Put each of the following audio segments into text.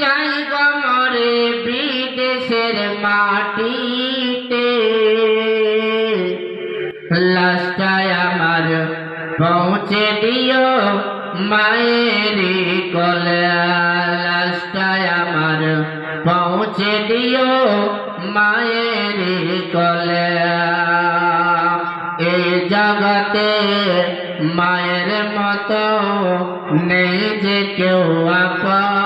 যাই গমরে বিদেশের মাটিতে। লাস্টায় আমার পৌঁছে দিও মায়ের কলে। লাস্টায় আমার পৌঁছে দিও মায়ের কলে। এই জগতে মায়ের মতো নেই যে কেউ আপন।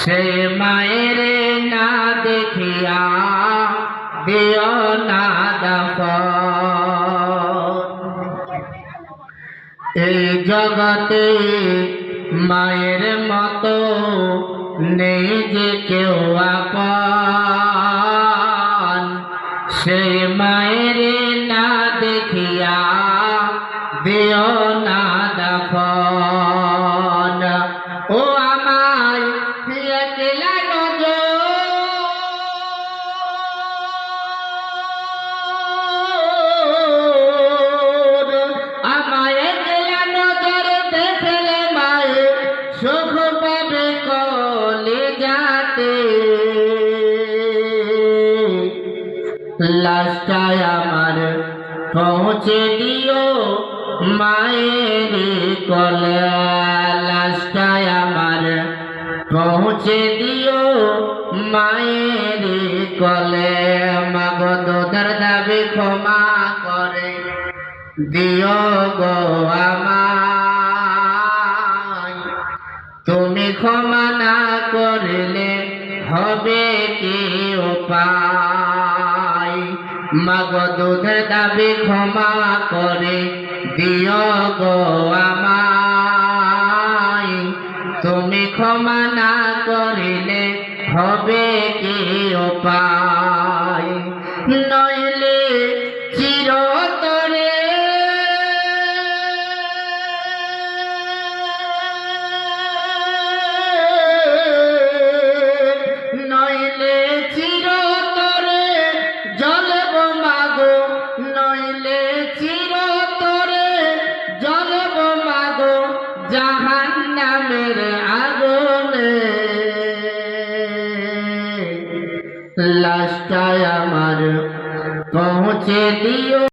সে মায়ের না দেখিয়া দিও না দফন। এই জগতে মায়ের মতো নেই যে কেউ আপন। সেই মায়ের না দেখিয়া দিও না সুখ পাবে কলে যাতে। লাস্টায় আমার পৌঁছে দিও মায়ের কলে। লাস্টায় আমার পৌঁছে দিও মায়ের কলে। মাগ তোদের দাবি ক্ষমা করে। দিও গো আমায়। তুমি ক্ষমা না করলে হবে কি উপায় মাগ দাবি ক্ষমা করে দিও গো আমায়। তুমি ক্ষমা না করিলে হবে কি উপায় নইলে জাহান নামের আগুনে। লাশটায় আমার পৌঁছে দিও।